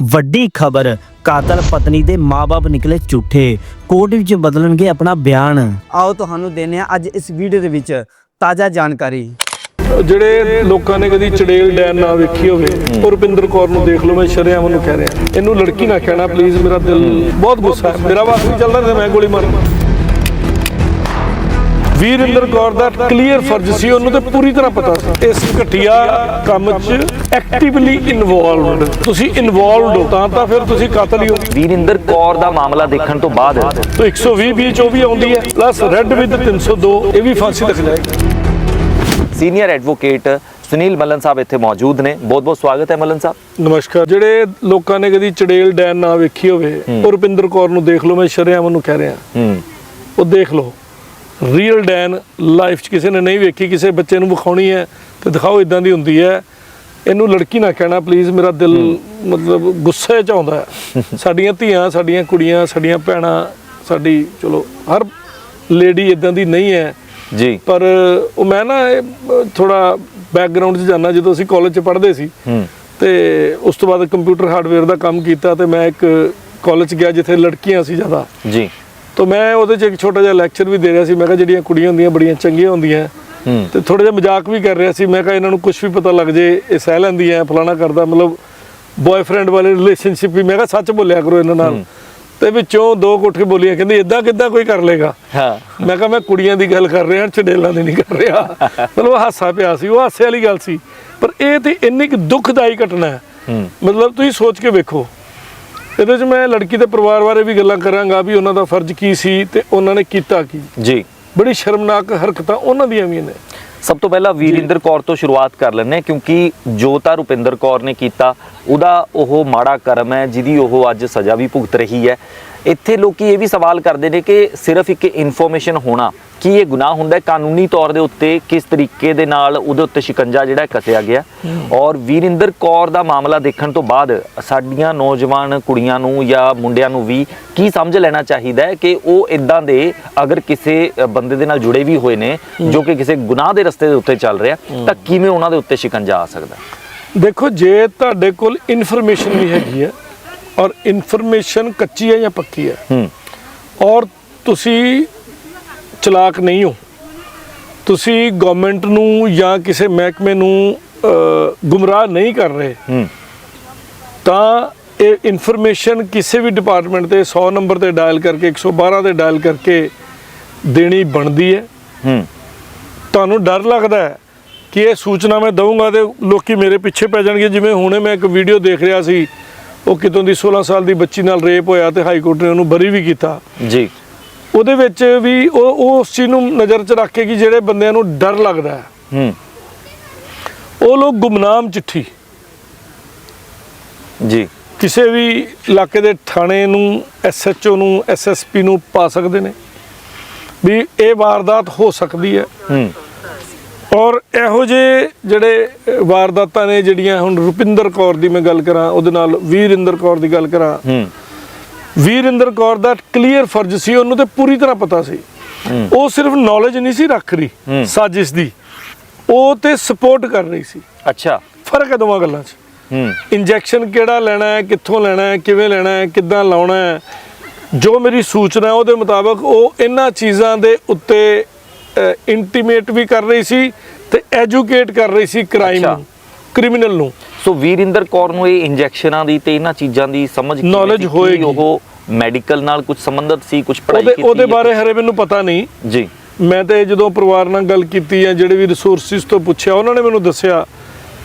ਵੱਡੀ ਖਬਰ ਕਾਤਲ ਪਤਨੀ ਦੇ ਮਾਪੇ ਨਿਕਲੇ ਝੂਠੇ। ਕੋਰਟ ਵਿੱਚ ਬਦਲਣਗੇ ਆਪਣਾ ਬਿਆਨ। ਆਓ ਤੁਹਾਨੂੰ ਦੇਣੇ ਆ ਅੱਜ ਇਸ ਵੀਡੀਓ ਦੇ ਵਿੱਚ ਤਾਜ਼ਾ ਜਾਣਕਾਰੀ। ਜਿਹੜੇ ਲੋਕਾਂ ਨੇ ਕਦੀ ਚੜੇਲ ਡੈਨ ਨਾ ਵੇਖੀ ਹੋਵੇ ਉਹ ਰੁਪਿੰਦਰ ਕੌਰ ਨੂੰ ਦੇਖ ਲਓ ਮੈਂ ਸ਼ਰਿਆਮ ਨੂੰ ਕਹਿ ਰਿਹਾ। ਇਹਨੂੰ ਲੜਕੀ ਨਾ ਕਹਿਣਾ ਪਲੀਜ਼ ਮੇਰਾ ਦਿਲ ਬਹੁਤ ਗੁੱਸਾ ਹੈ। ਮੇਰਾ ਵਾਸ ਨਹੀਂ ਚੱਲਦਾ ਤੇ ਮੈਂ ਗੋਲੀ ਮਾਰਾਂ। ਵੀਰਿੰਦਰ ਕੌਰ ਦਾ ਕਲੀਅਰ ਫਰਜ਼ ਸੀ ਉਹਨੂੰ ਤੇ ਪੂਰੀ ਤਰ੍ਹਾਂ ਪਤਾ ਸੀ। ਇਸ ਘਟੀਆ ਕੰਮ 'ਚ ਐਕਟਿਵਲੀ ਇਨਵੋਲਵਡ ਤੁਸੀਂ ਇਨਵੋਲਵਡ ਹੋ ਤਾਂ ਤਾਂ ਫਿਰ ਤੁਸੀਂ ਕਾਤਲ ਹੀ ਹੋ ਵੀਰਿੰਦਰ ਕੌਰ ਦਾ ਮਾਮਲਾ ਦੇਖਣ ਤੋਂ ਬਾਅਦ ਤੋ 120 ਵੀ ਚ ਉਹ ਵੀ ਆਉਂਦੀ ਹੈ ਪਲੱਸ ਰੈੱਡ ਵਿਦ 302 ਇਹ ਵੀ ਫਾਂਸੀ ਤੱਕ ਜਾਏਗੀ ਸੀਨੀਅਰ ਐਡਵੋਕੇਟ ਸੁਨੀਲ ਮੱਲਨ ਸਾਹਿਬ ਇੱਥੇ ਮੌਜੂਦ ਨੇ। ਬਹੁਤ ਬਹੁਤ ਸਵਾਗਤ ਹੈ ਮੱਲਨ ਸਾਹਿਬ। ਨਮਸਕਾਰ। ਜਿਹੜੇ ਲੋਕਾਂ ਨੇ ਕਦੀ ਚੜੇਲ ਡੈਨ ਨਾ ਵੇਖੀ ਹੋਵੇ ਉਹ ਰੁਪਿੰਦਰ ਕੌਰ ਨੂੰ ਦੇਖ ਲਓ ਮੈਂ ਸ਼ਰਿਆਮ ਨੂੰ ਕਹਿ ਰਿਹਾ। ਹੂੰ। ਉਹ ਦੇਖ ਲਓ। ਰੀਅਲ ਡੈਨ ਲਾਈਫ 'ਚ ਕਿਸੇ ਨੇ ਨਹੀਂ ਵੇਖੀ ਕਿਸੇ ਬੱਚੇ ਨੂੰ ਵਿਖਾਉਣੀ ਹੈ ਤੇ ਦਿਖਾਓ ਇਦਾਂ ਦੀ ਹੁੰਦੀ ਹੈ। ਇਹਨੂੰ ਲੜਕੀ ਨਾ ਕਹਿਣਾ ਪਲੀਜ਼ ਮੇਰਾ ਦਿਲ ਮਤਲਬ ਗੁੱਸੇ 'ਚ ਆਉਂਦਾ ਸਾਡੀਆਂ ਧੀਆਂ ਸਾਡੀਆਂ ਕੁੜੀਆਂ ਸਾਡੀਆਂ ਭੈਣਾਂ ਸਾਡੀ ਚਲੋ ਹਰ ਲੇਡੀ ਇਦਾਂ ਦੀ ਨਹੀਂ ਹੈ। ਜੀ। ਪਰ ਉਹ ਮੈਂ ਨਾ ਥੋੜਾ ਬੈਕਗ੍ਰਾਉਂਡ 'ਚ ਜਾਣਾ ਜਦੋਂ ਅਸੀਂ ਕਾਲਜ 'ਚ ਪੜ੍ਹਦੇ ਸੀ। ਤੇ ਉਸ ਤੋਂ ਬਾਅਦ ਕੰਪਿਊਟਰ ਹਾਰਡਵੇਅਰ ਦਾ ਕੰਮ ਕੀਤਾ ਤੇ ਮੈਂ ਇੱਕ ਕਾਲਜ ਗਿਆ ਜਿੱਥੇ ਲੜਕੀਆਂ ਸੀ ਜ਼ਿਆਦਾ। ਜੀ। ਤਾਂ ਮੈਂ ਉਹਦੇ 'ਚ ਇੱਕ ਛੋਟਾ ਜਿਹਾ ਲੈਕਚਰ ਵੀ ਦੇ ਰਿਹਾ ਸੀ। ਮੈਂ ਕਿਹਾ ਜਿਹੜੀਆਂ ਕੁੜੀਆਂ ਹੁੰਦੀਆਂ ਬੜੀਆਂ ਚੰਗੀਆਂ ਹੁੰਦੀਆਂ। ਤੇ ਥੋੜਾ ਜਿਹਾ ਮਜ਼ਾਕ ਵੀ ਕਰ ਰਿਹਾ ਸੀ। ਮੈਂ ਕਿਹਾ ਇਹਨਾਂ ਨੂੰ ਕੁਝ ਵੀ ਪਤਾ ਲੱਗ ਜੇ ਇਹ ਸਹਿ ਲੈਂਦੀਆਂ ਫਲਾਣਾ ਕਰਦਾ। ਮਤਲਬ ਬॉयਫ੍ਰੈਂਡ ਵਾਲੇ ਰਿਲੇਸ਼ਨਸ਼ਿਪ ਵੀ ਮੈਂ ਕਿਹਾ ਸੱਚ ਬੋਲਿਆ ਕਰੋ ਇਹਨਾਂ ਨਾਲ। ਤੇ ਵਿੱਚੋਂ ਦੋ ਕੁੱਟ ਕੇ ਬੋਲੀਆਂ ਕਹਿੰਦੀ ਇਦਾਂ ਕਿੱਦਾਂ ਕੋਈ ਕਰ ਲੇਗਾ? ਹਾਂ। ਮੈਂ ਕਿਹਾ ਮੈਂ ਕੁੜੀਆਂ ਦੀ ਗੱਲ ਕਰ ਰਿਹਾ ਚੜੇਲਾਂ ਦੀ ਨਹੀਂ ਕਰ ਰਿਹਾ। ਮਤਲਬ ਹਾਸਾ ਪਿਆ ਸੀ ਉਹ ਹਾਸੇ ਵਾਲੀ ਗੱਲ ਸੀ। ਪਰ ਇਹ ਤੇ ਇੰਨੀ ਕੁ ਦੁਖਦਾਈ ਘਟਨਾ ਹੂੰ। ਮਤਲਬ ਤੁਸੀਂ ਸੋਚ ਕੇ ਵੇਖੋ। ਇਹਦੇ 'ਚ ਮੈਂ ਲੜਕੀ ਦੇ ਪਰਿਵਾਰ ਬਾਰੇ ਵੀ ਗੱਲਾਂ ਕਰਾਂਗਾ ਵੀ ਉਹਨਾਂ ਦਾ ਫਰਜ਼ ਕੀ ਸੀ ਤੇ ਉਹਨਾਂ ਨੇ ਕੀਤਾ ਕੀ। ਜੀ। ਬੜੀ ਸ਼ਰਮਨਾਕ ਹਰਕਤਾਂ ਉਹਨਾਂ ਦੀਆਂ ਵੀ ਨੇ। ਸਭ ਤੋਂ ਪਹਿਲਾਂ ਵੀਰਿੰਦਰ ਕੌਰ ਤੋਂ ਸ਼ੁਰੂਆਤ ਕਰ ਲੈਂਦੇ ਕਿਉਂਕਿ ਜੋ ਤਾਂ ਰੁਪਿੰਦਰ ਕੌਰ ਨੇ ਕੀਤਾ। ਉਹਦਾ ਉਹ ਮਾੜਾ ਕਰਮ ਹੈ ਜਿਹਦੀ ਉਹ ਅੱਜ ਸਜ਼ਾ ਵੀ ਭੁਗਤ ਰਹੀ ਹੈ। ਇੱਥੇ ਲੋਕੀ ਇਹ ਵੀ ਸਵਾਲ ਕਰਦੇ ਨੇ ਕਿ ਸਿਰਫ ਇੱਕ ਇਨਫੋਰਮੇਸ਼ਨ ਹੋਣਾ ਕੀ ਇਹ ਗੁਨਾਹ ਹੁੰਦਾ ਹੈ? ਕਾਨੂੰਨੀ ਤੌਰ ਦੇ ਉੱਤੇ ਕਿਸ ਤਰੀਕੇ ਦੇ ਨਾਲ ਉਹਦੇ ਉੱਤੇ ਸ਼ਿਕੰਜਾ ਜਿਹੜਾ ਕੱਸਿਆ ਗਿਆ। ਔਰ ਵੀਰਿੰਦਰ ਕੌਰ ਦਾ ਮਾਮਲਾ ਦੇਖਣ ਤੋਂ ਬਾਅਦ ਸਾਡੀਆਂ ਨੌਜਵਾਨ ਕੁੜੀਆਂ ਨੂੰ ਜਾਂ ਮੁੰਡਿਆਂ ਨੂੰ ਵੀ ਕੀ ਸਮਝ ਲੈਣਾ ਚਾਹੀਦਾ ਹੈ ਕਿ ਉਹ ਇਦਾਂ ਦੇ ਅਗਰ ਕਿਸੇ ਬੰਦੇ ਦੇ ਨਾਲ ਜੁੜੇ ਵੀ ਹੋਏ ਨੇ ਜੋ ਕਿ ਕਿਸੇ ਗੁਨਾਹ ਦੇ ਰਸਤੇ ਦੇ ਉੱਤੇ ਚੱਲ ਰਿਹਾ ਤਾਂ ਕਿਵੇਂ ਉਹਨਾਂ ਦੇ ਉੱਤੇ ਸ਼ਿਕੰਜਾ ਆ ਸਕਦਾ? ਦੇਖੋ ਜੇ ਤੁਹਾਡੇ ਕੋਲ ਇਨਫੋਰਮੇਸ਼ਨ ਵੀ ਹੈਗੀ ਹੈ ਔਰ ਇਨਫੋਰਮੇਸ਼ਨ ਕੱਚੀ ਹੈ ਜਾਂ ਪੱਕੀ ਹੈ ਔਰ ਤੁਸੀਂ ਚਲਾਕ ਨਹੀਂ ਹੋ ਤੁਸੀਂ ਗਵਰਨਮੈਂਟ ਨੂੰ ਜਾਂ ਕਿਸੇ ਮਹਿਕਮੇ ਨੂੰ ਗੁੰਮਰਾਹ ਨਹੀਂ ਕਰ ਰਹੇ ਤਾਂ ਇਹ ਇਨਫੋਰਮੇਸ਼ਨ ਕਿਸੇ ਵੀ ਡਿਪਾਰਟਮੈਂਟ ਤੇ 100 ਨੰਬਰ ਤੇ ਡਾਇਲ ਕਰਕੇ 112 ਤੇ ਡਾਇਲ ਕਰਕੇ ਦੇਣੀ ਬਣਦੀ ਹੈ। ਹੂੰ। ਤੁਹਾਨੂੰ ਡਰ ਲੱਗਦਾ ਹੈ ਕਿ ਇਹ ਸੂਚਨਾ ਮੈਂ ਦਊਂਗਾ ਤੇ ਲੋਕੀ ਮੇਰੇ ਪਿੱਛੇ ਪੈ ਜਾਣਗੇ? ਜਿਵੇਂ ਹੁਣੇ ਮੈਂ ਇੱਕ ਵੀਡੀਓ ਦੇਖ ਰਿਹਾ ਸੀ ਉਹ ਕਿਤੋਂ ਦੀ 16 ਸਾਲ ਦੀ ਬੱਚੀ ਨਾਲ ਰੇਪ ਹੋਇਆ ਤੇ ਹਾਈ ਕੋਰਟ ਨੇ ਉਹਨੂੰ ਬਰੀ ਵੀ ਕੀਤਾ। ਜੀ। ਉਹਦੇ ਵਿੱਚ ਵੀ ਉਹ ਉਸ ਚੀਜ਼ ਨੂੰ ਨਜ਼ਰ 'ਚ ਰੱਖ ਕੇ ਕਿ ਜਿਹੜੇ ਬੰਦਿਆਂ ਨੂੰ ਡਰ ਲੱਗਦਾ ਹੈ। ਹੂੰ। ਉਹ ਲੋਕ ਗੁਮਨਾਮ ਚਿੱਠੀ। ਜੀ। ਕਿਸੇ ਵੀ ਇਲਾਕੇ ਦੇ ਥਾਣੇ ਨੂੰ ਐਸਐਚਓ ਨੂੰ ਐਸਐਸਪੀ ਨੂੰ ਪਾ ਸਕਦੇ ਨੇ। ਵੀ ਇਹ ਵਾਰਦਾਤ ਹੋ ਸਕਦੀ ਹੈ। ਹੂੰ। ਔਰ ਇਹੋ ਜਿਹੇ ਜਿਹੜੇ ਵਾਰਦਾਤਾਂ ਨੇ ਜਿਹੜੀਆਂ ਹੁਣ ਰੁਪਿੰਦਰ ਕੌਰ ਦੀ ਮੈਂ ਗੱਲ ਕਰਾਂ ਉਹਦੇ ਨਾਲ ਵੀਰਿੰਦਰ ਕੌਰ ਦੀ ਗੱਲ ਕਰਾਂ। ਹੂੰ। ਵੀਰਿੰਦਰ ਕੌਰ ਦਾ ਕਲੀਅਰ ਫਰਜ਼ ਸੀ ਉਹਨੂੰ ਤੇ ਪੂਰੀ ਤਰ੍ਹਾਂ ਪਤਾ ਸੀ। ਉਹ ਸਿਰਫ ਨੌਲੇਜ ਨਹੀਂ ਸੀ ਰੱਖ ਰਹੀ। ਸਾਜ਼ਿਸ਼ ਦੀ। ਉਹ ਤੇ ਸਪੋਰਟ ਕਰ ਰਹੀ ਸੀ। ਅੱਛਾ। ਫ਼ਰਕ ਹੈ ਦੋਵਾਂ ਗੱਲਾਂ 'ਚ। ਹੂੰ। ਇੰਜੈਕਸ਼ਨ ਕਿਹੜਾ ਲੈਣਾ ਹੈ ਕਿੱਥੋਂ ਲੈਣਾ ਹੈ ਕਿਵੇਂ ਲੈਣਾ ਹੈ ਕਿੱਦਾਂ ਲਾਉਣਾ ਹੈ। ਜੋ ਮੇਰੀ ਸੂਚਨਾ ਹੈ ਉਹਦੇ ਮੁਤਾਬਕ ਉਹ ਇਹਨਾਂ ਚੀਜ਼ਾਂ ਦੇ ਉੱਤੇ ਇੰਟੀਮੇਟ ਵੀ ਕਰ ਰਹੀ ਸੀ ਤੇ ਐਜੂਕੇਟ ਕਰ ਰਹੀ ਸੀ ਕ੍ਰਾਈਮ ਅੱਛਾ। ਨੂੰ ਕ੍ਰਿਮੀਨਲ ਨੂੰ ਸੋ ਵੀਰਿੰਦਰ ਕੌਰ ਨੂੰ ਇਹ ਇੰਜੈਕਸ਼ਨਾਂ ਦੀ ਤੇ ਇਹਨਾਂ ਚੀਜ਼ਾਂ ਦੀ ਸਮਝ ਕਿਵੇਂ Knowledge ਸੀ? ਕੀ ਹੋਏਗੀ। ਉਹ ਮੈਡੀਕਲ ਨਾਲ ਕੁਝ ਸੰਬੰਧਿਤ ਸੀ ਕੁਝ ਪੜ੍ਹਾਈ ਉਹਦੇ ਕੀਤੀ ਉਹਦੇ ਹੈ? ਬਾਰੇ ਹਰੇ ਮੈਨੂੰ ਪਤਾ ਨਹੀਂ ਜੀ ਮੈਂ ਤੇ ਜਦੋਂ ਪਰਿਵਾਰ ਨਾਲ ਗੱਲ ਕੀਤੀ ਜਾਂ ਜਿਹੜੇ ਵੀ ਰਿਸੋਰਸਿਸ ਤੋਂ ਪੁੱਛਿਆ ਉਹਨਾਂ ਨੇ ਮੈਨੂੰ ਦੱਸਿਆ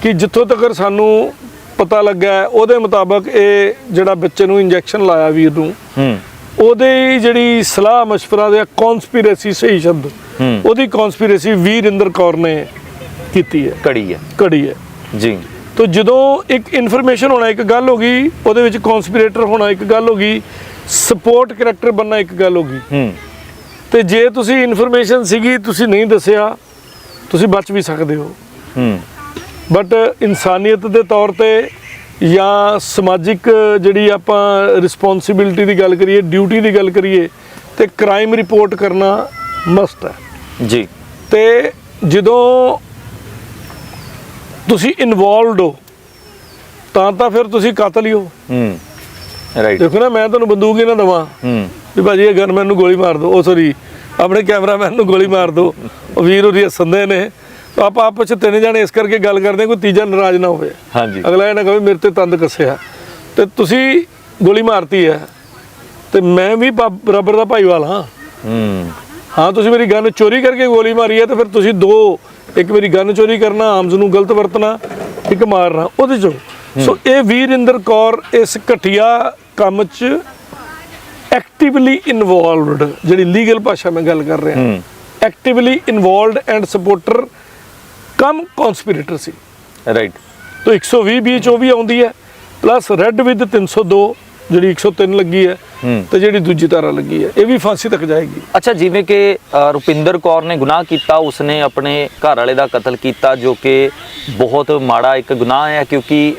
ਕਿ ਜਿੱਥੋਂ ਤੱਕ ਸਾਨੂੰ ਪਤਾ ਲੱਗਾ ਹੈ, ਉਹਦੇ ਮੁਤਾਬਕ ਇਹ ਜਿਹੜਾ ਬੱਚੇ ਨੂੰ ਇੰਜੈਕਸ਼ਨ ਲਾਇਆ ਵੀਰ ਨੂੰ ਹੂੰ ਉਹਦੇ ਜਿਹੜੀ ਸਲਾਹ مشورہ ਦੇ ਕਨਸਪੀਰੇਸੀ ਸਹੀ ਸ਼ਬਦ ਹੂੰ। ਉਹਦੀ ਕਨਸਪੀਰੇਸੀ ਵੀਰਿੰਦਰ ਕੌਰ ਨੇ ਕੀਤੀ ਹੈ। ਕੜੀ ਹੈ। ਕੜੀ ਹੈ। ਜੀ। ਤੋ ਜਦੋਂ ਇੱਕ ਇਨਫੋਰਮੇਸ਼ਨ ਹੋਣਾ ਇੱਕ ਗੱਲ ਹੋ ਗਈ ਉਹਦੇ ਵਿੱਚ ਕਨਸਪੀਰੇਟਰ ਹੋਣਾ ਇੱਕ ਗੱਲ ਹੋ ਗਈ ਸਪੋਰਟ ਕੈਰੈਕਟਰ ਬੰਨਾ ਇੱਕ ਗੱਲ ਹੋ ਗਈ। ਹੂੰ। ਤੇ ਜੇ ਤੁਸੀਂ ਇਨਫੋਰਮੇਸ਼ਨ ਸੀਗੀ ਤੁਸੀਂ ਨਹੀਂ ਦੱਸਿਆ ਤੁਸੀਂ ਬਚ ਵੀ ਸਕਦੇ ਹੋ। ਹੂੰ। ਬਟ ਇਨਸਾਨੀਅਤ ਦੇ ਤੌਰ ਤੇ ਜਾਂ ਸਮਾਜਿਕ ਜਿਹੜੀ ਆਪਾਂ ਰਿਸਪੌਂਸਿਬਿਲਟੀ ਦੀ ਗੱਲ ਕਰੀਏ ਡਿਊਟੀ ਦੀ ਗੱਲ ਕਰੀਏ ਤੇ ਕ੍ਰਾਈਮ ਰਿਪੋਰਟ ਕਰਨਾ ਮਸਟ ਹੈ। ਜੀ। ਤੇ ਜਦੋਂ ਤੁਸੀਂ ਇਨਵੋਲਵਡ ਹੋ ਤਾਂ ਤਾਂ ਫਿਰ ਤੁਸੀਂ ਕਾਤਲ ਹੀ ਹੋ। ਹੂੰ ਰਾਈਟ ਦੇਖੋ ਨਾ ਮੈਂ ਤੁਹਾਨੂੰ ਬੰਦੂਕ ਹੀ ਨਾ ਦਵਾਂ। ਹੂੰ। ਵੀ ਭਾਜੀ ਇਹ ਗਨਮੈਨ ਨੂੰ ਗੋਲੀ ਮਾਰ ਦਿਓ। ਉਹ ਸੌਰੀ ਆਪਣੇ ਕੈਮਰਾਮੈਨ ਨੂੰ ਗੋਲੀ ਮਾਰ ਦਿਓ। ਉਹ ਵੀਰ ਉਹਦੀ ਹੱਸਦੇ ਨੇ। ਤਾਂ ਆਪਾਂ ਆਪਸ ਚ ਤਿੰਨ ਜਣੇ ਇਸ ਕਰਕੇ ਗੱਲ ਕਰਦੇ ਕੋਈ ਤੀਜਾ ਨਾਰਾਜ਼ ਨਾ ਹੋਵੇ। ਹਾਂਜੀ। ਅਗਲਾ ਇਹ ਨਾ ਕਹੇ ਮੇਰੇ ਤੇ ਤੰਦ ਕੱਸਿਆ ਤੇ ਤੁਸੀਂ ਗੋਲੀ ਮਾਰਤੀ ਹੈ। ਤੇ ਮੈਂ ਵੀ ਬਰਾਬਰ ਦਾ ਭਾਈਵਾਲ ਹਾਂ। ਹੂੰ। ਹਾਂ ਤੁਸੀਂ ਮੇਰੀ ਗਨ ਚੋਰੀ ਕਰਕੇ ਗੋਲੀ ਮਾਰੀ ਹੈ ਤੇ ਫਿਰ ਤੁਸੀਂ ਦੋ ਇੱਕ ਮੇਰੀ ਗਨ ਚੋਰੀ ਕਰਨਾ ਆਮਜ਼ ਨੂੰ ਗਲਤ ਵਰਤਣਾ ਇੱਕ ਮਾਰਨਾ ਉਹਦੇ ਚੋਂ। ਸੋ ਇਹ ਵੀਰਿੰਦਰ ਕੌਰ ਇਸ ਘਟੀਆ ਕੰਮ 'ਚ ਐਕਟਿਵਲੀ ਇਨਵੋਲਵਡ ਜਿਹੜੀ ਲੀਗਲ ਭਾਸ਼ਾ ਮੈਂ ਗੱਲ ਕਰ ਰਿਹਾ। Actively involved and supporter cum conspirator C. Right ਤੋ 120 ਬੀ ਵੀ ਆਉਂਦੀ ਹੈ ਪਲੱਸ ਰੈੱਡ ਵਿਦ 302 ਜਿਹੜੀ 103 ਲੱਗੀ ਹੈ। ਤੇ ਜਿਹੜੀ ਦੂਜੀ ਧਾਰਾ ਲੱਗੀ ਹੈ ਇਹ ਵੀ ਫਾਂਸੀ ਤੱਕ ਜਾਏਗੀ ਅੱਛਾ ਜਿਵੇਂ ਕਿ ਰੁਪਿੰਦਰ ਕੌਰ ਨੇ ਗੁਨਾਹ ਕੀਤਾ ਉਸਨੇ ਆਪਣੇ ਘਰ ਵਾਲੇ ਦਾ ਕਤਲ ਕੀਤਾ ਜੋ ਕਿ ਬਹੁਤ ਮਾੜਾ ਇੱਕ ਗੁਨਾਹ ਹੈ ਕਿਉਂਕਿ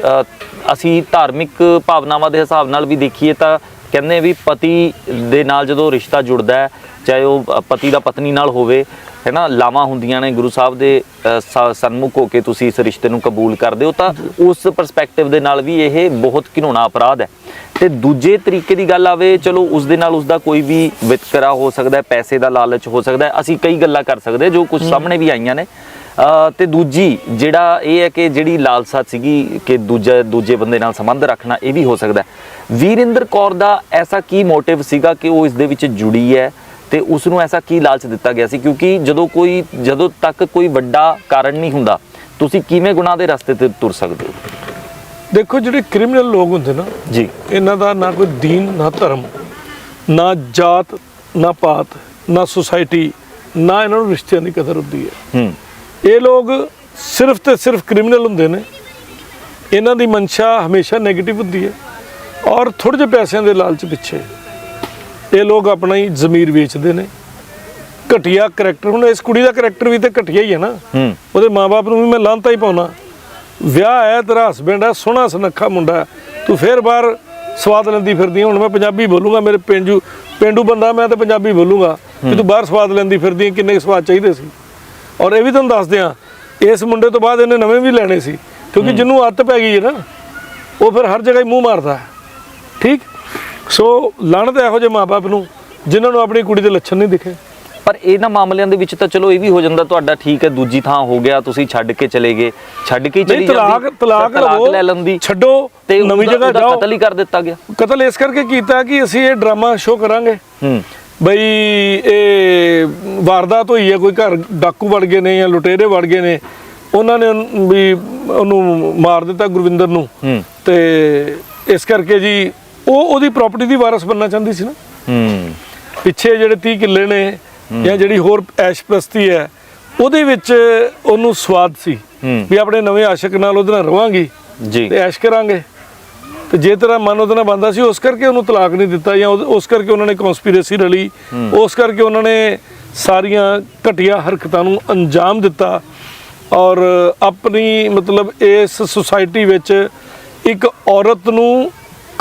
ਅਸੀਂ ਧਾਰਮਿਕ ਭਾਵਨਾਵਾਂ ਦੇ ਹਿਸਾਬ ਨਾਲ ਵੀ ਦੇਖੀਏ ਤਾਂ ਕਹਿੰਦੇ ਵੀ ਪਤੀ ਦੇ ਨਾਲ ਜਦੋਂ ਰਿਸ਼ਤਾ ਜੁੜਦਾ ਹੈ ਚਾਹੇ ਉਹ ਪਤੀ ਦਾ ਪਤਨੀ ਨਾਲ ਹੋਵੇ ਹੈ ਨਾ ਲਾਵਾਂ ਹੁੰਦੀਆਂ ਨੇ ਗੁਰੂ ਸਾਹਿਬ ਦੇ ਸਨਮੁਖ ਹੋ ਕੇ ਤੁਸੀਂ ਇਸ ਰਿਸ਼ਤੇ ਨੂੰ ਕਬੂਲ ਕਰਦੇ ਹੋ ਤਾਂ ਉਸ ਪਰਸਪੈਕਟਿਵ ਦੇ ਨਾਲ ਵੀ ਇਹ ਬਹੁਤ ਘਿਨੌਣਾ ਅਪਰਾਧ ਹੈ। ਤੇ ਦੂਜੇ ਤਰੀਕੇ ਦੀ ਗੱਲ ਆਵੇ ਚਲੋ ਉਸ ਦੇ ਨਾਲ ਉਸ ਦਾ ਕੋਈ ਵੀ ਵਿਤਕਰਾ ਹੋ ਸਕਦਾ ਹੈ ਪੈਸੇ ਦਾ ਲਾਲਚ ਹੋ ਸਕਦਾ ਹੈ ਅਸੀਂ ਕਈ ਗੱਲਾਂ ਕਰ ਸਕਦੇ ਜੋ ਕੁਝ ਸਾਹਮਣੇ ਵੀ ਆਈਆਂ ਨੇ। ਤੇ ਦੂਜੀ ਜਿਹੜਾ ਇਹ ਹੈ ਕਿ ਜਿਹੜੀ ਲਾਲਸਾ ਸੀਗੀ ਕਿ ਦੂਜਾ ਦੂਜੇ ਬੰਦੇ ਨਾਲ ਸੰਬੰਧ ਰੱਖਣਾ ਇਹ ਵੀ ਹੋ ਸਕਦਾ ਹੈ। ਵੀਰਿੰਦਰ ਕੌਰ ਦਾ ਐਸਾ ਕੀ ਮੋਟਿਵ ਸੀਗਾ ਕਿ ਉਹ ਇਸ ਦੇ ਵਿੱਚ ਜੁੜੀ ਹੈ? ਤੇ ਉਸ ਨੂੰ ਐਸਾ ਕੀ ਲਾਲਚ ਦਿੱਤਾ ਗਿਆ ਸੀ? ਕਿਉਂਕਿ ਜਦੋਂ ਕੋਈ ਜਦੋਂ ਤੱਕ ਕੋਈ ਵੱਡਾ ਕਾਰਨ ਨਹੀਂ ਹੁੰਦਾ ਤੁਸੀਂ ਕਿਵੇਂ ਗੁਨਾਹ ਦੇ ਰਸਤੇ ਤੇ ਤੁਰ ਸਕਦੇ ਹੋ? ਦੇਖੋ ਜਿਹੜੇ ਕ੍ਰਿਮੀਨਲ ਲੋਕ ਹੁੰਦੇ ਨਾ ਜੀ। ਇਹਨਾਂ ਦਾ ਨਾ ਕੋਈ ਦੀਨ ਨਾ ਧਰਮ ਨਾ ਜਾਤ ਨਾ ਪਾਤ ਨਾ ਸੁਸਾਇਟੀ ਨਾ ਇਹਨਾਂ ਨੂੰ ਰਿਸ਼ਤਿਆਂ ਦੀ ਕਦਰ ਹੁੰਦੀ ਹੈ। ਹੂੰ। ਇਹ ਲੋਕ ਸਿਰਫ ਤੇ ਸਿਰਫ ਕ੍ਰਿਮੀਨਲ ਹੁੰਦੇ ਨੇ। ਇਹਨਾਂ ਦੀ ਮਨਸ਼ਾ ਹਮੇਸ਼ਾ 네ਗੇਟਿਵ ਹੁੰਦੀ ਹੈ ਔਰ ਥੋੜੇ ਜਿਹੇ ਪੈਸਿਆਂ ਦੇ ਲਾਲਚ ਪਿੱਛੇ। ਇਹ ਲੋਕ ਆਪਣਾ ਹੀ ਜ਼ਮੀਰ ਵੇਚਦੇ ਨੇ। ਘਟੀਆ ਕਰੈਕਟਰ ਹੁਣ ਇਸ ਕੁੜੀ ਦਾ ਕਰੈਕਟਰ ਵੀ ਤੇ ਘਟੀਆ ਹੀ ਹੈ ਨਾ। ਉਹਦੇ ਮਾਪੇ ਨੂੰ ਵੀ ਮੈਂ ਲਾਂਤਾ ਹੀ ਪਾਉਣਾ। ਵਿਆਹ ਹੈ ਤੇਰਾ ਹਸਬੈਂਡ ਹੈ ਸੋਹਣਾ ਸੁਨੱਖਾ ਮੁੰਡਾ। ਤੂੰ ਫੇਰ ਬਾਹਰ ਸਵਾਦ ਲੈਂਦੀ ਫਿਰਦੀ। ਹੁਣ ਮੈਂ ਪੰਜਾਬੀ ਬੋਲੂੰਗਾ ਮੇਰੇ ਪਿੰਡੂ ਪਿੰਡੂ ਬੰਦਾ ਮੈਂ ਤਾਂ ਪੰਜਾਬੀ ਬੋਲੂੰਗਾ। ਕਿ ਤੂੰ ਬਾਹਰ ਸਵਾਦ ਲੈਂਦੀ ਫਿਰਦੀ ਕਿੰਨੇ ਸਵਾਦ ਚਾਹੀਦੇ ਸੀ। ਔਰ ਇਹ ਵੀ ਤੁਹਾਨੂੰ ਦੱਸ ਦਿਆਂ ਇਸ ਮੁੰਡੇ ਤੋਂ ਬਾਅਦ ਇਹਨੇ ਨਵੇਂ ਵੀ ਲੈਣੇ ਸੀ। ਕਿਉਂਕਿ ਜਿਹਨੂੰ ਆਦਤ ਪੈ ਗਈ ਹੈ ਨਾ ਉਹ ਫਿਰ ਹਰ ਜਗ੍ਹਾ ਹੀ ਮੂੰਹ ਮਾਰਦਾ ਠੀਕ? ਸੋ ਲਾਣਤ ਇਹੋ ਜਿਹੇ ਮਾਪੇ ਨੂੰ ਜਿਨ੍ਹਾਂ ਨੂੰ ਆਪਣੀ ਕੁੜੀ ਦੇ ਲੱਛਣ ਨਹੀਂ ਦਿਖੇ। ਪਰ ਇਹਨਾਂ ਮਾਮਲਿਆਂ ਦੇ ਵਿੱਚ ਤਾਂ ਚਲੋ ਇਹ ਵੀ ਹੋ ਜਾਂਦਾ ਤੁਹਾਡਾ ਠੀਕ ਹੈ ਦੂਜੀ ਥਾਂ ਹੋ ਗਿਆ ਤੁਸੀਂ ਛੱਡ ਕੇ ਚਲੇ ਗਏ। ਛੱਡ ਕੇ ਚਲੀ ਜਾਂਦੀ, ਤਲਾਕ ਤਲਾਕ ਲਵੋ ਲੈ ਲੈਂਦੀ। ਛੱਡੋ ਤੇ ਨਵੀਂ ਜਗ੍ਹਾ ਜਾਓ। ਕਤਲ ਹੀ ਕਰ ਦਿੱਤਾ ਗਿਆ। ਕਤਲ ਇਸ ਕਰਕੇ ਕੀਤਾ ਕਿ ਅਸੀਂ ਇਹ ਡਰਾਮਾ ਸ਼ੋਅ ਕਰਾਂਗੇ। ਹੂੰ। ਬਈ ਇਹ ਵਾਰਦਾਤ ਹੋਈ ਹੈ ਕੋਈ ਘਰ ਡਾਕੂ ਵੜ ਗਏ ਨੇ ਜਾਂ ਲੁਟੇਰੇ ਵੜ ਗਏ ਨੇ ਉਹਨਾਂ ਨੇ ਵੀ ਉਹਨੂੰ ਮਾਰ ਦਿੱਤਾ ਗੁਰਵਿੰਦਰ ਨੂੰ। ਤੇ ਇਸ ਕਰਕੇ ਜੀ ਉਹ ਉਹਦੀ ਪ੍ਰਾਪਰਟੀ ਦੀ ਵਾਰਸ ਬਣਨਾ ਚਾਹੁੰਦੀ ਸੀ ਨਾ। ਹੂੰ। ਪਿੱਛੇ ਜਿਹੜੇ 30 ਕਿੱਲੇ ਨੇ ਜਾਂ ਜਿਹੜੀ ਹੋਰ ਐਸ਼ਪ੍ਰਸਤੀ ਹੈ ਉਹਦੇ ਵਿੱਚ ਉਹਨੂੰ ਸਵਾਦ ਸੀ ਵੀ ਆਪਣੇ ਨਵੇਂ ਆਸ਼ਿਕ ਨਾਲ ਉਹਦੇ ਨਾਲ ਰਵਾਂਗੀ ਜੀ। ਤੇ ਐਸ਼ ਕਰਾਂਗੇ। ਤੇ ਜੇ ਤੇਰਾ ਮਨ ਉਹਦੇ ਨਾਲ ਬੰਦਾ ਸੀ ਉਸ ਕਰਕੇ ਉਹਨੂੰ ਤਲਾਕ ਨਹੀਂ ਦਿੱਤਾ ਜਾਂ ਉਸ ਕਰਕੇ ਉਹਨਾਂ ਨੇ ਕਨਸਪੀਰੇਸੀ ਰਲੀ ਉਸ ਕਰਕੇ ਉਹਨਾਂ ਨੇ ਸਾਰੀਆਂ ਘਟੀਆ ਹਰਕਤਾਂ ਨੂੰ ਅੰਜਾਮ ਦਿੱਤਾ ਔਰ ਆਪਣੀ ਮਤਲਬ ਇਸ ਸੁਸਾਇਟੀ ਵਿੱਚ ਇੱਕ ਔਰਤ ਨੂੰ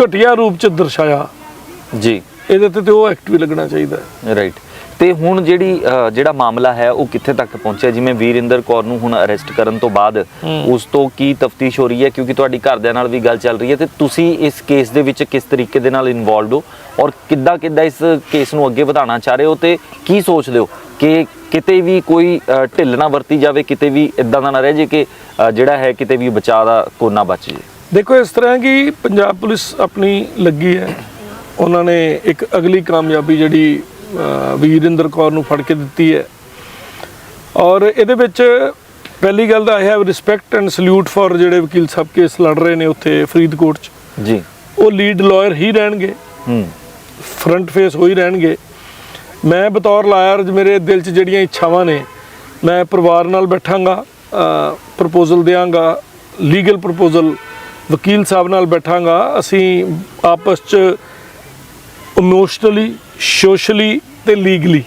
ਘਟੀਆ ਰੂਪ ਚ ਦਰਸਾਇਆ। ਜੀ। ਇਹਦੇ ਤੇ ਤੇ ਉਹ ਐਕਟ ਵੀ ਲੱਗਣਾ ਚਾਹੀਦਾ ਹੈ। ਰਾਈਟ ਤੇ ਹੁਣ ਜਿਹੜੀ ਜਿਹੜਾ ਮਾਮਲਾ ਹੈ ਉਹ ਕਿੱਥੇ ਤੱਕ ਪਹੁੰਚਿਆ? ਜਿਵੇਂ ਵੀਰਿੰਦਰ ਕੌਰ ਨੂੰ ਹੁਣ ਅਰੈਸਟ ਕਰਨ ਤੋਂ ਬਾਅਦ ਉਸ ਤੋਂ ਕੀ ਤਫਤੀਸ਼ ਹੋ ਰਹੀ ਹੈ? ਕਿਉਂਕਿ ਤੁਹਾਡੀ ਘਰਦਿਆਂ ਨਾਲ ਵੀ ਗੱਲ ਚੱਲ ਰਹੀ ਹੈ। ਤੇ ਤੁਸੀਂ ਇਸ ਕੇਸ ਦੇ ਵਿੱਚ ਕਿਸ ਤਰੀਕੇ ਦੇ ਨਾਲ ਇਨਵੋਲਡ ਹੋ? ਔਰ ਕਿੱਦਾਂ ਕਿੱਦਾਂ ਇਸ ਕੇਸ ਨੂੰ ਅੱਗੇ ਵਧਾਉਣਾ ਚਾਹ ਰਹੇ ਹੋ? ਤੇ ਕੀ ਸੋਚਦੇ ਹੋ? ਕਿ ਕਿਤੇ ਵੀ ਕੋਈ ਢਿੱਲ ਨਾ ਵਰਤੀ ਜਾਵੇ ਕਿਤੇ ਵੀ ਇਦਾਂ ਦਾ ਨਾ ਰਹਿ ਜੇ ਕਿ ਜਿਹੜਾ ਹੈ ਕਿਤੇ ਵੀ ਬਚਾਅ ਦਾ ਕੋਨਾ ਬਚ ਜੇ ਦੇਖੋ ਇਸ ਤਰ੍ਹਾਂ ਕਿ ਪੰਜਾਬ ਪੁਲਿਸ ਆਪਣੀ ਲੱਗੀ ਹੈ। ਉਹਨਾਂ ਨੇ ਇੱਕ ਅਗਲੀ ਕਾਮਯਾਬੀ ਜਿਹੜੀ ਵੀਰਿੰਦਰ ਕੌਰ ਨੂੰ ਫੜ ਕੇ ਦਿੱਤੀ ਹੈ। ਔਰ ਇਹਦੇ ਵਿੱਚ ਪਹਿਲੀ ਗੱਲ ਤਾਂ I have respect and salute for ਜਿਹੜੇ ਵਕੀਲ ਸਾਹਿਬ ਕੇਸ ਲੜ ਰਹੇ ਨੇ ਉੱਥੇ ਫਰੀਦਕੋਟ 'ਚ। ਜੀ। ਉਹ ਲੀਡ ਲਾਇਰ ਹੀ ਰਹਿਣਗੇ। ਹੂੰ। ਫਰੰਟ ਫੇਸ ਹੋ ਹੀ ਰਹਿਣਗੇ। ਮੈਂ ਬਤੌਰ ਲਾਇਰ ਮੇਰੇ ਦਿਲ 'ਚ ਜਿਹੜੀਆਂ ਇੱਛਾਵਾਂ ਨੇ ਮੈਂ ਪਰਿਵਾਰ ਨਾਲ ਬੈਠਾਂਗਾ ਪ੍ਰਪੋਜ਼ਲ ਦਿਆਂਗਾ ਲੀਗਲ ਪ੍ਰਪੋਜ਼ਲ ਵਕੀਲ ਸਾਹਿਬ ਨਾਲ ਬੈਠਾਂਗਾ। ਅਸੀਂ ਆਪਸ 'ਚ ਇਮੋਸ਼ਨਲੀ ਸੋਸ਼ਲੀ ਤੇ ਲੀਗਲੀ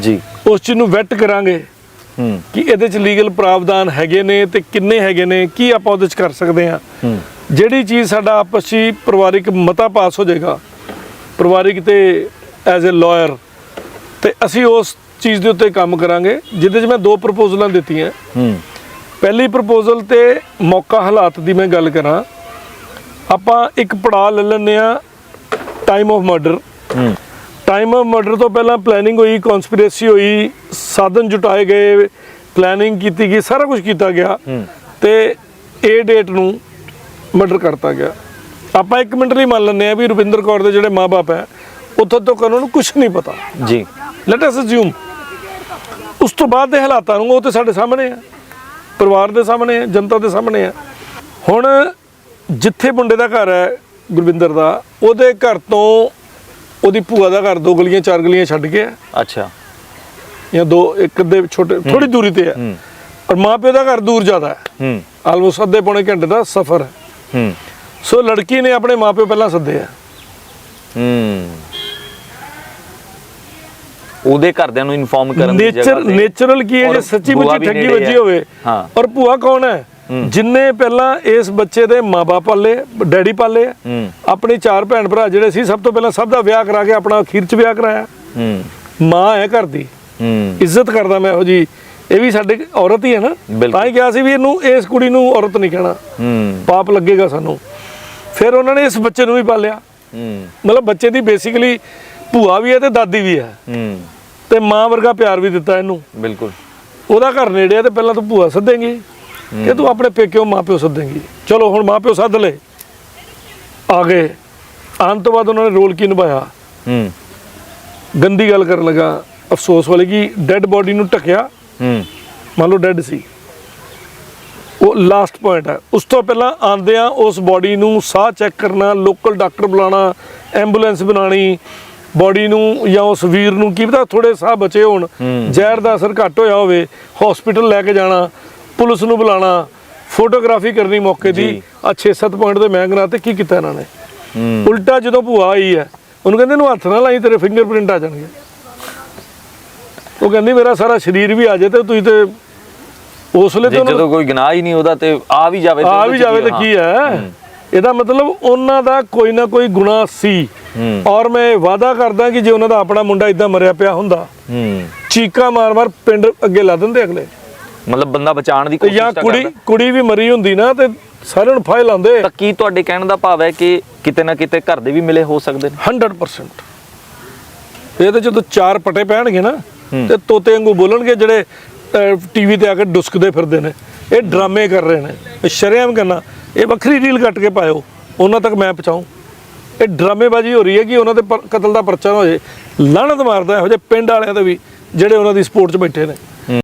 ਜੀ। ਉਸ ਚੀਜ਼ ਨੂੰ ਵੈਟ ਕਰਾਂਗੇ ਹੂੰ। ਕਿ ਇਹਦੇ 'ਚ ਲੀਗਲ ਪ੍ਰਾਵਧਾਨ ਹੈਗੇ ਨੇ ਤੇ ਕਿੰਨੇ ਹੈਗੇ ਨੇ ਕੀ ਆਪਾਂ ਉਹਦੇ 'ਚ ਕਰ ਸਕਦੇ ਹੂੰ। ਜਿਹੜੀ ਚੀਜ਼ ਸਾਡਾ ਆਪਸ 'ਚ ਪਰਿਵਾਰਿਕ ਮਤਾ ਪਾਸ ਹੋ ਜਾਏਗਾ ਪਰਿਵਾਰਿਕ ਤੇ ਐਜ਼ ਅ ਲਾਇਰ ਤੇ ਅਸੀਂ ਉਸ ਚੀਜ਼ ਦੇ ਉੱਤੇ ਕੰਮ ਕਰਾਂਗੇ ਜਿਹਦੇ 'ਚ ਮੈਂ ਦੋ ਪ੍ਰਪੋਜ਼ਲਾਂ ਦਿੱਤੀਆਂ। ਹੂੰ। ਪਹਿਲੀ ਪ੍ਰਪੋਜ਼ਲ ਤੇ ਮੌਕਾ ਹਾਲਾਤ ਦੀ ਮੈਂ ਗੱਲ ਕਰਾਂ ਆਪਾਂ ਇੱਕ ਪੜਾਅ ਲੈ ਲੈਂਦੇ ਆ time of murder time of murder ਤੋਂ ਪਹਿਲਾਂ ਪਲੈਨਿੰਗ ਹੋਈ ਕਨਸਪੀਰੇਸੀ ਹੋਈ ਸਾਧਨ ਜੁਟਾਏ ਗਏ ਪਲੈਨਿੰਗ ਕੀਤੀ ਗਈ ਸਾਰਾ ਕੁਝ ਕੀਤਾ ਗਿਆ। ਤੇ ਇਹ ਡੇਟ ਨੂੰ ਮਰਡਰ ਕਰਤਾ ਗਿਆ। ਆਪਾਂ ਇੱਕ ਮਿੰਟ ਲਈ ਮੰਨ ਲੈਂਦੇ ਆ ਵੀ ਰੁਪਿੰਦਰ ਕੌਰ ਦੇ ਜਿਹੜੇ ਮਾਪੇ ਹੈ ਉੱਥੋਂ ਤੱਕ ਉਹਨਾਂ ਨੂੰ ਕੁਝ ਨਹੀਂ ਪਤਾ। ਜੀ। ਲੈਟ ਅਸ ਅਸਿਊਮ ਉਸ ਤੋਂ ਬਾਅਦ ਦੇ ਹਾਲਾਤਾਂ ਨੂੰ ਉਹ ਤੇ ਸਾਡੇ ਸਾਹਮਣੇ ਆ। ਪਰਿਵਾਰ ਦੇ ਸਾਹਮਣੇ ਆ ਜਨਤਾ ਦੇ ਸਾਹਮਣੇ ਆ ਹੁਣ ਜਿੱਥੇ ਮੁੰਡੇ ਦਾ ਘਰ ਹੈ ਗੁਰਵਿੰਦਰ ਦਾ ਉਹਦੇ ਘਰ ਤੋਂ ਉਹਦੀ ਭੂਆ ਦਾ ਘਰ ਦੋ ਗਲੀਆਂ ਚਾਰ ਗਲੀਆਂ ਛੱਡ ਕੇ ਹੈ। ਅੱਛਾ। ਜਾਂ ਦੋ ਇੱਕ ਦੇ ਛੋਟੇ ਥੋੜੀ ਦੂਰੀ ਤੇ ਹੈ। ਹੂੰ। ਔਰ ਮਾਪਿਓ ਦਾ ਘਰ ਦੂਰ ਜ਼ਿਆਦਾ ਹੈ। ਹੂੰ। ਆਲਮੋਸਟ ਅੱਧੇ ਪੌਣੇ ਘੰਟੇ ਦਾ ਸਫ਼ਰ ਹੈ। ਹੂੰ। ਸੋ ਲੜਕੀ ਨੇ ਆਪਣੇ ਮਾਪਿਓ ਪਹਿਲਾਂ ਸੱਦੇ ਆ ਹੂੰ। ਉਹਦੇ ਘਰਦਿਆਂ ਨੂੰ ਇਨਫੋਰਮ ਕਰਨ ਦੀ ਨੇਚਰ ਜਗ੍ਹਾ ਤੇ ਨੇਚਰਲ ਕੀ ਹੈ ਜੇ ਸੱਚੀ ਮੁੱਚੀ ਠੱਗੀ ਵੱਜੀ। ਹੋਵੇ। ਹਾਂ। ਔਰ ਭੂਆ ਕੌਣ ਹੈ? ਜਿਨਨੇ ਪਹਿਲਾਂ ਇਸ ਬੱਚੇ ਦੇ ਮਾਪੇ ਪਾਲੇ ਡੈਡੀ ਪਾਲੇ ਆਪਣੀ ਚਾਰ ਭੈਣ ਭਰਾ ਜਿਹੜੇ ਸੀ ਸਭ ਤੋਂ ਪਹਿਲਾਂ ਸਭ ਦਾ ਵਿਆਹ ਕਰਾ ਕੇ ਆਪਣਾ ਅਖੀਰ ਚ ਵਿਆਹ ਕਰਾਇਆ। ਹੂੰ। ਮਾਂ ਹੈ ਘਰ ਦੀ। ਇੱਜ਼ਤ ਕਰਦਾ ਮੈਂ ਇਹੋ ਜੀ। ਇਹ ਵੀ ਸਾਡੇ ਔਰਤ ਹੀ ਹੈ ਨਾ। ਤਾਂ ਹੀ ਕਿਹਾ ਸੀ ਵੀ ਇਹਨੂੰ ਇਸ ਕੁੜੀ ਨੂੰ ਔਰਤ ਨਹੀਂ ਕਹਿਣਾ। ਪਾਪ ਲੱਗੇਗਾ ਸਾਨੂੰ। ਫਿਰ ਉਹਨਾਂ ਨੇ ਇਸ ਬੱਚੇ ਨੂੰ ਵੀ ਪਾਲਿਆ। ਮਤਲਬ ਬੱਚੇ ਦੀ ਬੇਸਿਕਲੀ ਭੂਆ ਵੀ ਹੈ ਤੇ ਦਾਦੀ ਵੀ ਹੈ। ਹੂੰ। ਤੇ ਮਾਂ ਵਰਗਾ ਪਿਆਰ ਵੀ ਦਿੱਤਾ ਇਹਨੂੰ। ਬਿਲਕੁਲ। ਉਹਦਾ ਘਰ ਨੇੜੇ ਆ ਤੇ ਪਹਿਲਾਂ ਤੂੰ ਭੂਆ ਸੱਦੇਂਗੀ ਕਿ ਤੂੰ ਆਪਣੇ ਪੇਕਿਓ ਮਾਪਿਓ ਸੱਦੇਂਗੀ। ਚਲੋ ਹੁਣ ਮਾਪਿਓ ਸੱਦ ਲੈ। ਆ ਗਏ। ਆਉਣ ਤੋਂ ਬਾਅਦ ਉਹਨਾਂ ਨੇ ਰੋਲ ਕੀ ਨਿਭਾਇਆ? ਹੂੰ। ਗੰਦੀ ਗੱਲ ਕਰਨ ਲੱਗਾ। ਅਫਸੋਸ ਵਾਲੀ ਕਿ? ਡੈੱਡ ਬੋਡੀ ਨੂੰ ਢੱਕਿਆ। ਹੂੰ। ਮੰਨ ਲਓ ਡੈੱਡ ਸੀ। ਉਹ ਲਾਸਟ ਪੁਆਇੰਟ ਹੈ। ਉਸ ਤੋਂ ਪਹਿਲਾਂ ਆਂਦਿਆਂ ਉਸ ਬੋਡੀ ਨੂੰ ਸਾਹ ਚੈੱਕ ਕਰਨਾ ਲੋਕਲ ਡਾਕਟਰ ਬੁਲਾਉਣਾ ਐਂਬੂਲੈਂਸ ਬਣਾਣੀ ਬੋਡੀ ਨੂੰ ਜਾਂ ਉਸ ਵੀਰ ਨੂੰ ਕੀ ਪਤਾ ਥੋੜੇ ਸਾਹ ਬਚੇ ਹੋਣ। ਜ਼ਹਿਰ ਦਾ ਅਸਰ ਘੱਟ ਹੋਇਆ ਹੋਵੇ ਹਸਪੀਟਲ ਲੈ ਕੇ ਜਾਣਾ ਪੁਲਿਸ ਨੂੰ ਬੁਲਾਉਣਾ ਫੋਟੋਗ੍ਰਾਫੀ ਕਰਨੀ ਮੌਕੇ ਦੀ। ਆ 6-7 ਪੁਆਇੰਟ ਦੇ ਮੈਂ ਤੇ ਕੀ ਕੀਤਾ ਇਹਨਾਂ ਨੇ? ਉਲਟਾ ਜਦੋਂ ਭੂਆ ਆਈ ਹੈ ਉਹਨੂੰ ਕਹਿੰਦੇ ਇਹਨੂੰ ਹੱਥ ਨਾ ਲਾਈ ਤੇਰੇ ਫਿੰਗਰਪ੍ਰਿੰਟ ਆ ਜਾਣਗੇ। ਉਹ ਕਹਿੰਦੀ ਮੇਰਾ ਸਾਰਾ ਸਰੀਰ ਵੀ ਆ ਜਾਏ ਤੇ ਤੁਸੀਂ ਤੇ ਉਸ ਵੇਲੇ ਤੇ ਜਦੋਂ ਕੋਈ ਗੁਨਾਹ ਹੀ ਨਹੀਂ ਉਹਦਾ ਤੇ ਆ ਵੀ ਜਾਵੇ ਤੇ ਆ ਵੀ ਜਾਵੇ ਤੇ। ਕੀ ਹੈ। ਇਹਦਾ ਮਤਲਬ ਉਹਨਾਂ ਦਾ ਕੋਈ ਨਾ ਕੋਈ ਗੁਨਾਹ ਸੀ। ਔਰ ਮੈਂ ਵਾਅਦਾ ਕਰਦਾ ਕਿ ਜੇ ਉਹਨਾਂ ਦਾ ਆਪਣਾ ਮੁੰਡਾ ਇਦਾਂ ਮਰਿਆ ਪਿਆ ਹੁੰਦਾ ਹੂੰ। ਚੀਕਾ ਮਾਰ-ਮਾਰ ਪਿੰਡ ਅੱਗੇ ਲਾ ਦਿੰਦੇ ਅਗਲੇ। ਮਤਲਬ ਬੰਦਾ ਬਚਾਉਣ ਦੀ ਕੋਸ਼ਿਸ਼ ਜਾਂ ਤਾਂ ਕੁੜੀ ਕਰਦਾ। ਕੁੜੀ ਵੀ ਮਰੀ ਹੁੰਦੀ ਨਾ ਤੇ ਸਾਰਿਆਂ ਨੂੰ ਫਾਇਲ ਲਾਉਂਦੇ। ਤਾਂ ਕੀ ਤੁਹਾਡੇ ਕਹਿਣ ਦਾ ਭਾਵ ਹੈ ਕਿ ਕਿਤੇ ਨਾ ਕਿਤੇ ਘਰ ਦੇ ਵੀ ਮਿਲੇ ਹੋ ਸਕਦੇ ਨੇ? 100% ਇਹ ਤਾਂ ਜਦੋਂ ਚਾਰ ਪਟੇ ਪੈਣਗੇ ਨਾ। ਤੇ ਤੋਤੇ ਵਾਂਗੂ ਬੋਲਣਗੇ ਜਿਹੜੇ ਟੀਵੀ ਤੇ ਆ ਕੇ ਡੁਸਕਦੇ ਫਿਰਦੇ ਨੇ। ਇਹ ਡਰਾਮੇ ਕਰ ਰਹੇ ਨੇ। ਸ਼ਰੇਆਮ ਕਰਨਾ ਇਹ ਵੱਖਰੀ ਰੀਲ ਕੱਟ ਕੇ ਪਾਇਓ, ਉਹਨਾਂ ਤੱਕ ਮੈਂ ਪਹੁੰਚਾਉਂ ਇਹ ਡਰਾਮੇਬਾਜ਼ੀ ਹੋ ਰਹੀ ਹੈ ਕਿ ਉਹਨਾਂ ਦੇ ਪਰ- ਕਤਲ ਦਾ ਪਰਚਾ ਹੋ ਜਾਏ ਲਾਹਨਤ ਮਾਰਦਾ ਇਹੋ ਜਿਹੇ ਪਿੰਡ ਵਾਲਿਆਂ ਤੇ ਵੀ, ਜਿਹੜੇ ਉਹਨਾਂ ਦੀ ਸਪੋਰਟ 'ਚ ਬੈਠੇ ਨੇ।